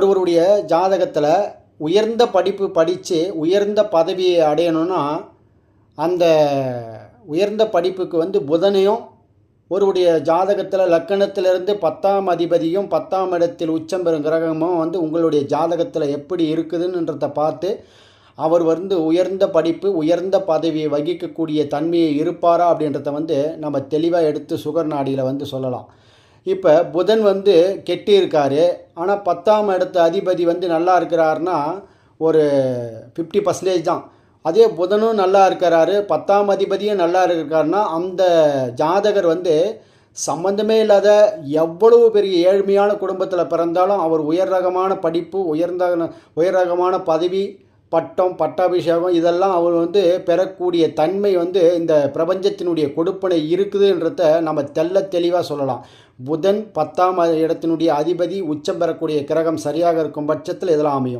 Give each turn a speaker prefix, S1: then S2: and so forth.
S1: ஒருவருடைய ஜாதகத்தில் உயர்ந்த படிப்பு படித்து உயர்ந்த பதவியை அடையணும்னா அந்த உயர்ந்த படிப்புக்கு வந்து புதனையும் ஒருவருடைய ஜாதகத்தில் லக்கணத்திலிருந்து பத்தாம் அதிபதியும் பத்தாம் இடத்தில் உச்சம் பெறும் கிரகமும் வந்து உங்களுடைய ஜாதகத்தில் எப்படி இருக்குதுன்றத பார்த்து அவர் வந்து உயர்ந்த படிப்பு உயர்ந்த பதவியை வகிக்கக்கூடிய தன்மையை இருப்பாரா அப்படின்றத வந்து நம்ம தெளிவாக எடுத்து சுகர் நாடியில் வந்து சொல்லலாம். இப்போ புதன் வந்து கெட்டி இருக்காரு ஆனால் பத்தாம் இடத்து அதிபதி வந்து நல்லா இருக்கிறாருன்னா ஒரு ஃபிஃப்டி பர்சன்டேஜ் தான். அதே புதனும் நல்லா இருக்கிறாரு. பத்தாம் அதிபதியும் நல்லா இருக்காருன்னா அந்த ஜாதகர் வந்து சம்பந்தமே இல்லாத எவ்வளவு பெரிய ஏழ்மையான குடும்பத்தில் பிறந்தாலும் அவர் உயர் ரகமான படிப்பு உயர்ந்த உயர் ரகமான பதவி பட்டம் பட்டாபிஷேகம் இதெல்லாம் அவர் வந்து பெறக்கூடிய தன்மை வந்து இந்த பிரபஞ்சத்தினுடைய கொடுப்பனை இருக்குதுன்றத நம்ம தெள்ள தெளிவாக சொல்லலாம். புதன் பத்தாம் இடத்தினுடைய அதிபதி உச்சம் பெறக்கூடிய கிரகம் சரியாக இருக்கும் பட்சத்தில் இதெல்லாம் அமையும்.